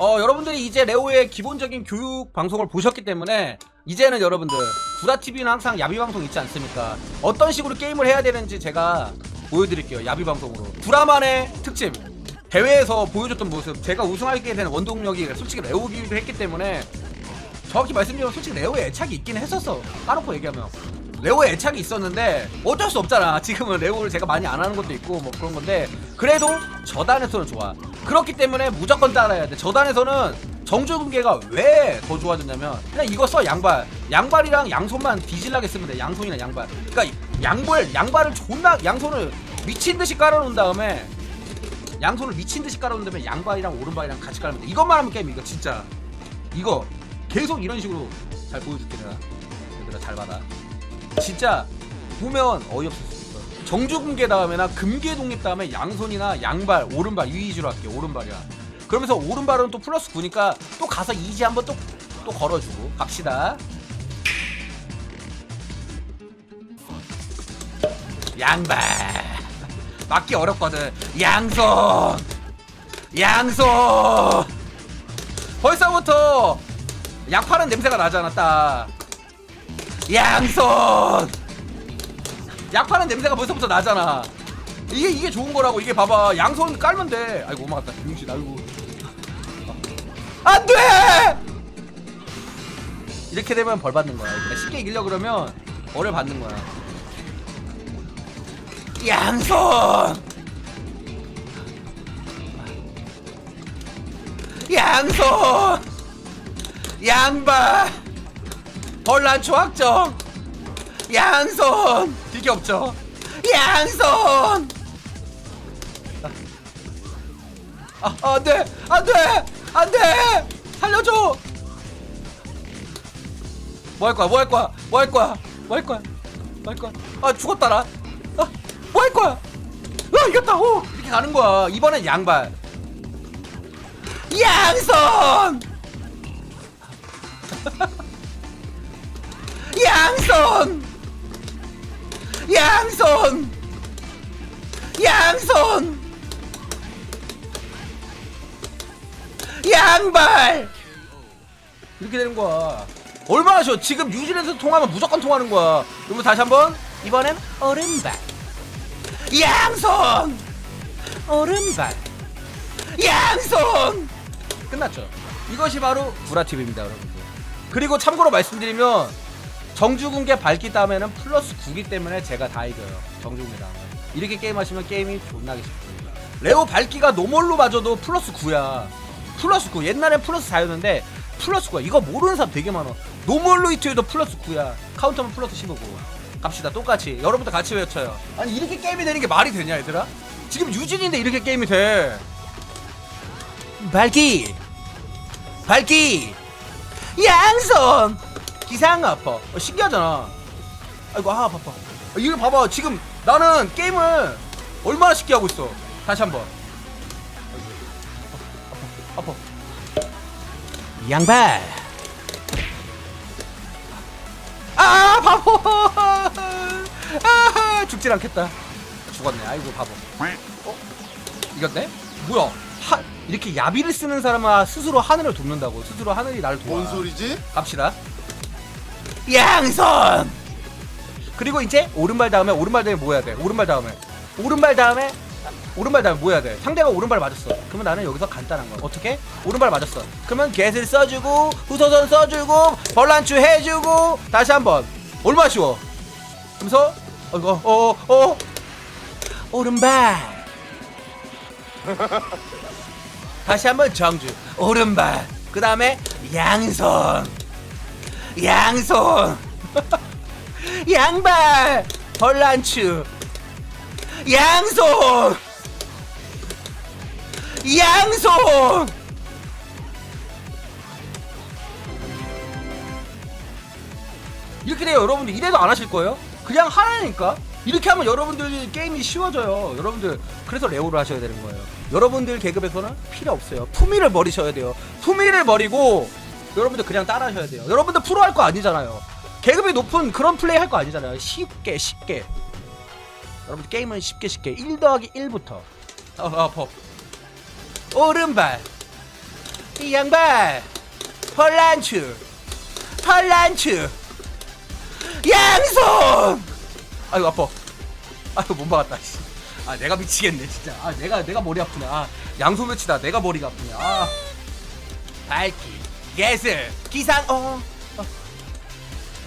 어, 여러분들이 이제 레오의 기본적인 교육 방송을 보셨기 때문에 이제는 여러분들 구라TV는 항상 야비 방송 있지 않습니까? 어떤 식으로 게임을 해야 되는지 제가 보여드릴게요. 야비 방송으로. 구라만의 특징. 대회에서 보여줬던 모습. 제가 우승하게 된 원동력이 솔직히 레오기도 했기 때문에 정확히 말씀드리면 솔직히 레오에 애착이 있긴 했었어. 까놓고 얘기하면. 레오에 애착이 있었는데 어쩔 수 없잖아. 지금은 레오를 제가 많이 안 하는 것도 있고 뭐 그런 건데 그래도 저단에서는 좋아. 그렇기 때문에 무조건 따라야 돼. 저단에서는 정주근계가 왜 더 좋아졌냐면 그냥 이거 써 양발. 양발이랑 양손만 뒤질라게 쓰면 돼. 양손이나 양발. 그러니까 양발 양발을 존나 양손을 미친 듯이 깔아놓은 다음에 양손을 미친 듯이 깔아놓은 다음에 양발이랑 오른발이랑 같이 깔면 돼. 이것만 하면 게임 이거 진짜 이거 계속 이런 식으로 잘 보여줄게 내가. 얘들아 잘 받아. 진짜 보면 있어. 정주금계 다음에나 금계 독립 다음에 양손이나 양발, 오른발 이 위주로 할게. 오른발이야. 그러면서 오른발은 또 플러스 9니까 또 가서 이지 한번 또, 또 걸어주고 갑시다. 양발. 맞기 어렵거든. 양손. 양손. 벌써부터 약파는 냄새가 나잖아, 딱. 양손 약 파는 냄새가 벌써부터 나잖아. 이게 이게 좋은 거라고. 이게 봐봐. 양손 깔면 돼. 아이고 고마웠다. 김용신 아이고. 안돼! 이렇게 되면 벌 받는 거야. 그러니까 쉽게 이기려 그러면 벌을 받는 거야. 양손! 양손! 양발! 벌란초 확정 양손. 이게 없죠. 양손. 아 안돼 안돼 안돼. 살려줘. 뭐 할 거야 뭐 할 거야 뭐 할 거야 뭐 할 거야 뭐 할 거야. 아 죽었다 나아뭐 할 거야. 아 이겼다. 오 이렇게 가는 거야. 이번엔 양발. 양손. 양손 양손! 양손! 양발! 이렇게 되는 거야. 얼마나 쉬워. 지금 뉴질랜드 통하면 무조건 통하는 거야. 그러면 다시 한번. 이번엔 오른발. 양손! 오른발. 양손! 끝났죠. 이것이 바로 구라TV입니다 여러분들. 그리고 참고로 말씀드리면 정주군계 밝기 다음에는 플러스 9기 때문에 제가 다 이겨요. 정주군계 다음에. 이렇게 게임하시면 게임이 존나게 쉽습니다. 레오 밝기가 노멀로 맞아도 플러스 9야. 플러스 9. 옛날엔 플러스 4였는데 플러스 9야. 이거 모르는 사람 되게 많아. 노멀로 히트해도 플러스 9야. 카운터면 플러스 15고. 갑시다. 똑같이. 여러분도 같이 외쳐요. 아니 이렇게 게임이 되는 게 말이 되냐 얘들아? 지금 유진인데 이렇게 게임이 돼. 밝기. 밝기. 양손 기상 아파. 어, 신기하잖아. 아이고 아 아파 아파 어, 이거 봐봐. 지금 나는 게임을 얼마나 쉽게 하고 있어. 다시 한번. 아파. 아파. 양발 아 바보. 아 죽질 않겠다. 죽었네. 아이고 바보. 어? 이겼네? 뭐야? 하, 이렇게 야비를 쓰는 사람은 스스로 하늘을 돕는다고. 스스로 하늘이 나를 도와. 뭔 소리지? 갑시다. 양손. 그리고 이제 오른발 다음에 오른발 다음에 뭐 해야 돼? 오른발 다음에 오른발 다음에 오른발 다음에 뭐 해야 돼? 상대가 오른발 맞았어. 그러면 나는 여기서 간단한 거야. 어떻게? 오른발 맞았어. 그러면 겟을 써주고 후소선 써주고 벌란추 해주고 다시 한번 얼마나 쉬워? 그러면서 어어 어, 어, 오른발 다시 한번 정주 오른발 그 다음에 양손 양손. 양발. 벌란추. 양손. 양손. 이렇게 돼요 여러분들. 이래도 안 하실 거예요? 그냥 하라니까. 이렇게 하면 여러분들 게임이 쉬워져요. 여러분들 그래서 레오를 하셔야 되는 거예요. 여러분들 계급에서는 필요 없어요. 품위를 버리셔야 돼요. 품위를 버리고 여러분들 그냥 따라 하셔야 돼요. 여러분들 프로 할 거 아니잖아요. 계급이 높은 그런 플레이 할 거 아니잖아요. 쉽게 쉽게. 여러분들 게임은 쉽게 쉽게. 1 더하기 1부터. 어, 어, 법 오른발. 이 양반 펄란추. 펄란추. 양손! 아이고 아파. 아이고 못 박았다 씨. 아 내가 미치겠네 진짜. 아 내가 내가 머리 아프네. 아 양손 며치다. 내가 머리가 아프네. 아. 밝기 예슬 기상 어, 어.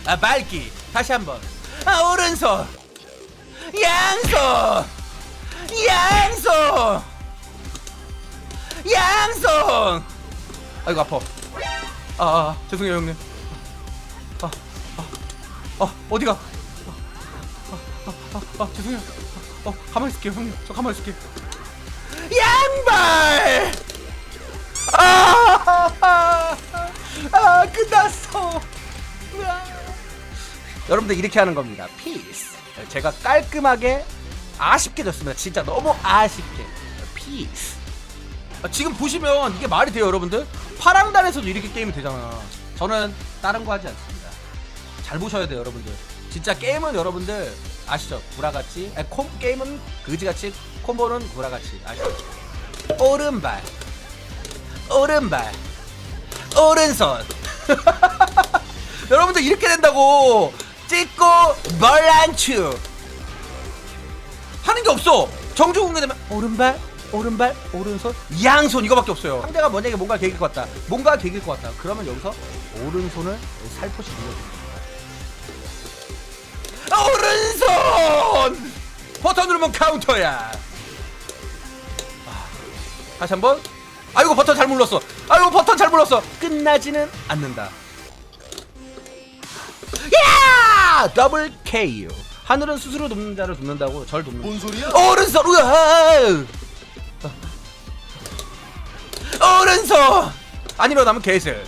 아 밝기 다시 한번. 아 오른손. 양손. 양손. 양손. 아이고 아파. 아, 아 죄송해요 형님. 아, 아, 아 어디가? 아, 아, 아, 아 죄송해요. 어 가만히 있을게요 형님. 저 가만히 있을게요. 양발! 아, 아, 아 끝났어. 여러분들 이렇게 하는 겁니다. 피스 제가 깔끔하게 아쉽게 졌습니다. 진짜 너무 아쉽게. 피스 아, 지금 보시면 이게 말이 돼요 여러분들? 파랑단에서도 이렇게 게임이 되잖아. 저는 다른 거 하지 않습니다. 잘 보셔야 돼요 여러분들. 진짜 게임은 여러분들 아시죠? 구라같이. 콤 게임은 그지같이 콤보는 구라같이. 아시죠? 오른발. 오른발 오른손 여러분들 이렇게 된다고 찍고 멀란추. 하는 게 없어. 정주공개 되면 오른발 오른발 오른손 양손 이거밖에 없어요. 상대가 만약에 뭔가 개길 것 같다. 뭔가 개길 것 같다. 그러면 여기서 오른손을 살포시 눌러줍니다. 오른손! 버튼 누르면 카운터야. 아, 다시 한번. 아이고 버튼 잘 눌렀어 아이고 버튼 잘 눌렀어. 끝나지는 않는다. 야 더블 KO 하늘은 스스로 돕는 자를 돕는다고 절 돕는 뭔 소리야? 오른손 우와! 오른손! 안 일어나면 개슬.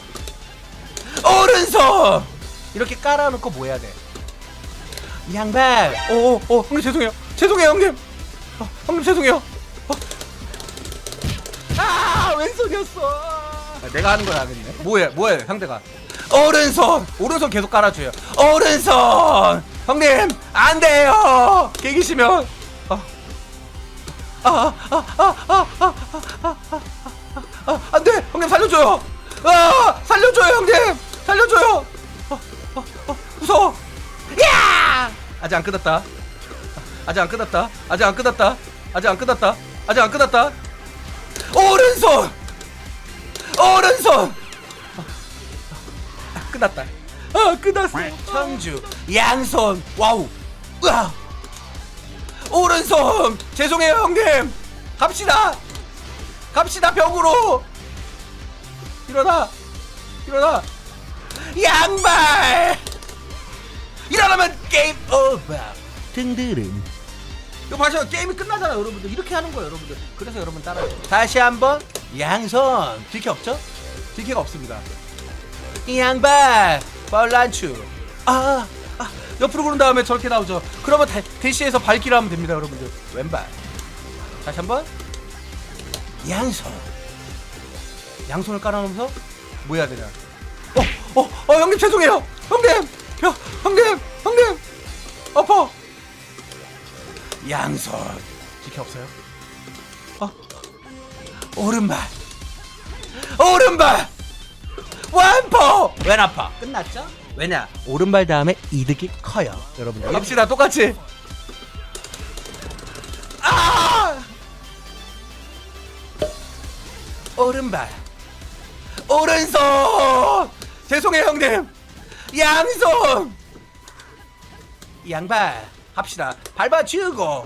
오른손! 이렇게 깔아놓고 뭐 해야 돼? 양발 오오 형님 죄송해요. 죄송해요 형님. 어, 형님 죄송해요. 어. 아 왼손이었어. 아, 내가 하는 걸 하겠네 뭐해 뭐해 상대가 오른손 오른손 계속 깔아줘요 오른손 형님 안 돼요 깨기시면 어. 아, 아, 안 돼! 형님 살려줘요! 아! 살려줘요, 형님! 살려줘요! 어, 어, 어, 무서워! 야! 아직 안 끝났다. 아직 안 끝났다. 아직 안 끝났다. 아직 안 끝났다. 아직 안 끝났다. 오른손! 아, 끝났다. 아, 끝났어. 청주, 양손, 와우! 으아! 오른손! 죄송해요, 형님! 갑시다! 갑시다 벽으로 일어나 일어나 양발 일어나면 게임 오버 등들은 이거 봐셔 게임이 끝나잖아 여러분들 이렇게 하는 거예요 여러분들 그래서 여러분 따라해 다시 한번 양손 딜캐 없죠? 딜캐가 없습니다. 이 양발 벌란추. 아, 아 옆으로 구른 다음에 저렇게 나오죠. 그러면 대, 대시에서 발기를 하면 됩니다 여러분들. 왼발. 다시 한번. 양손. 양손을 깔아놓으면서 뭐 해야 되냐. 어, 어, 어 형님 죄송해요. 형님 형, 형님 형님. 아파 양손. 지켜 없어요? 어? 오른발 오른발! 완포! 왼 아파? 끝났죠? 왜냐? 오른발 다음에 이득이 커요 여러분들. 갑시다 똑같이. 아! 오른발. 오른손! 죄송해요 형님. 양손! 양발 합시다. 밟아주고.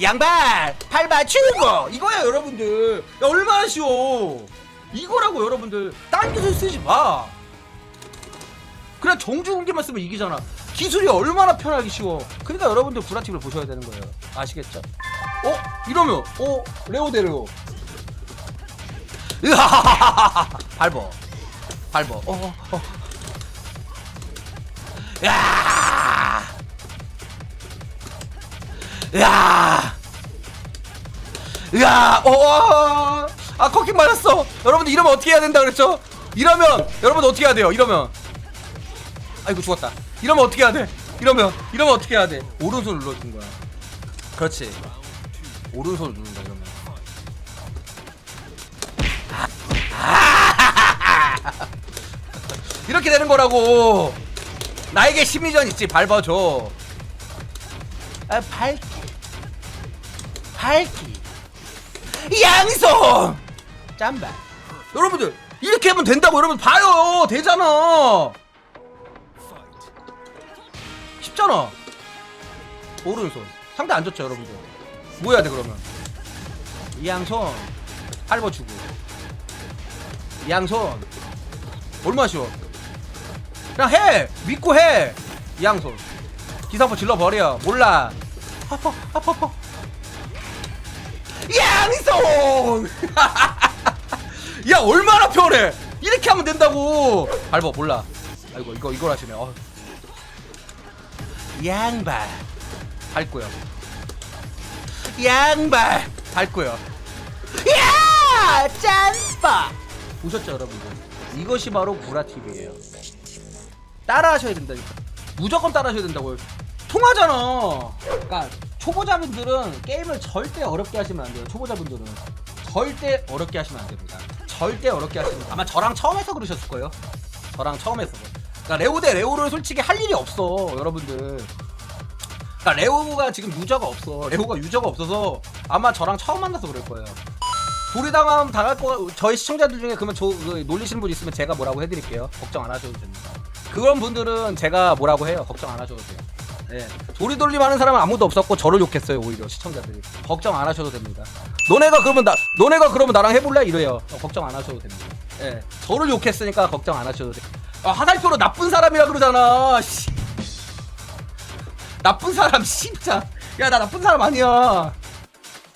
양발 밟아주고. 이거야 여러분들. 야, 얼마나 쉬워 이거라고 여러분들 딴 기술 쓰지 마 그냥 정주공개만 쓰면 이기잖아 기술이 얼마나 편하기 쉬워 그러니까 여러분들 구라팁을 보셔야 되는 거예요 아시겠죠? 어? 이러면 어? 레오데르 으하하하하 밟어 밟어 어, 어. 야! 야! 야! 어, 어! 아 커킹 맞았어. 여러분들 이러면 어떻게 해야 된다 그랬죠? 이러면 여러분들 어떻게 해야 돼요? 이러면. 아이고 죽었다. 이러면 어떻게 해야 돼? 이러면 이러면 어떻게 해야 돼? 오른손 눌러준 거야. 그렇지. 오른손 누른다 이러면. 이렇게 되는 거라고. 나에게 심리전 있지. 밟아줘. 아, 밝기. 밝기. 양손! 짬바. 여러분들 이렇게 하면 된다고 여러분 봐요. 되잖아. 쉽잖아. 오른손. 상대 안 졌죠 여러분들? 뭐 해야 돼 그러면? 이 양손. 이 양손. 얼마나 쉬워? 그냥 해! 믿고 해이 양손. 기사포 질러버려. 몰라. 아파 아파 아파 양손 야 얼마나 편해? 이렇게 하면 된다고. 밟아 몰라. 아이고 이거 이걸 하시네. 어. 양발. 밟고요 양발. 밟고요 야! 짬바 보셨죠 여러분들? 이것이 바로 구라TV예요. 따라하셔야 된다니까 무조건 따라하셔야 된다고요 통하잖아. 그러니까 초보자분들은 게임을 절대 어렵게 하시면 안 돼요 초보자분들은. 절대 어렵게 하시면 안 됩니다 절대 어렵게 하시면 아마 저랑 처음 해서 그러셨을 거예요. 저랑 처음 해서. 그러니까 레오 대 레오를 솔직히 할 일이 없어 여러분들. 그러니까 레오가 지금 유저가 없어. 레오가 유저가 없어서 아마 저랑 처음 만나서 그럴 거예요. 도리당함 당할 거 저희 시청자들 중에 그러면 저 그, 놀리시는 분 있으면 제가 뭐라고 해드릴게요. 걱정 안 하셔도 됩니다. 그런 분들은 제가 뭐라고 해요? 걱정 안 하셔도 돼요 예. 도리돌림 하는 사람은 아무도 없었고 저를 욕했어요 오히려 시청자들이. 걱정 안 하셔도 됩니다. 너네가 그러면 나 너네가 그러면 나랑 해볼래? 이래요. 어, 걱정 안 하셔도 됩니다. 예. 저를 욕했으니까 걱정 안 하셔도 돼요 아, 하달표로 나쁜 사람이라 그러잖아 씨. 나쁜 사람 진짜. 야 나 나쁜 사람 아니야.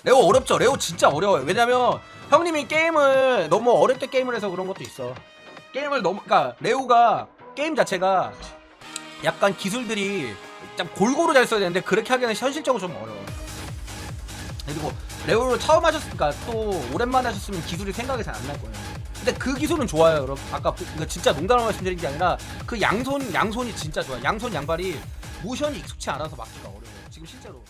레오 어렵죠? 레오 진짜 어려워요. 왜냐면 형님이 게임을 너무 어렵게 게임을 해서 그런 것도 있어. 게임을 너무 그러니까 레오가 게임 자체가 약간 기술들이 좀 골고루 잘 써야 되는데 그렇게 하기에는 현실적으로 좀 어려워 그리고 레오를 처음 하셨으니까 또 오랜만에 하셨으면 기술이 생각이 잘 안 날 거예요. 근데 그 기술은 좋아요 여러분. 아까 그- 이거 진짜 농담을 말씀드린 게 아니라 그 양손 양손이 진짜 좋아요. 양손 양발이 모션이 익숙치 않아서 막기가 어려워요. 지금 실제로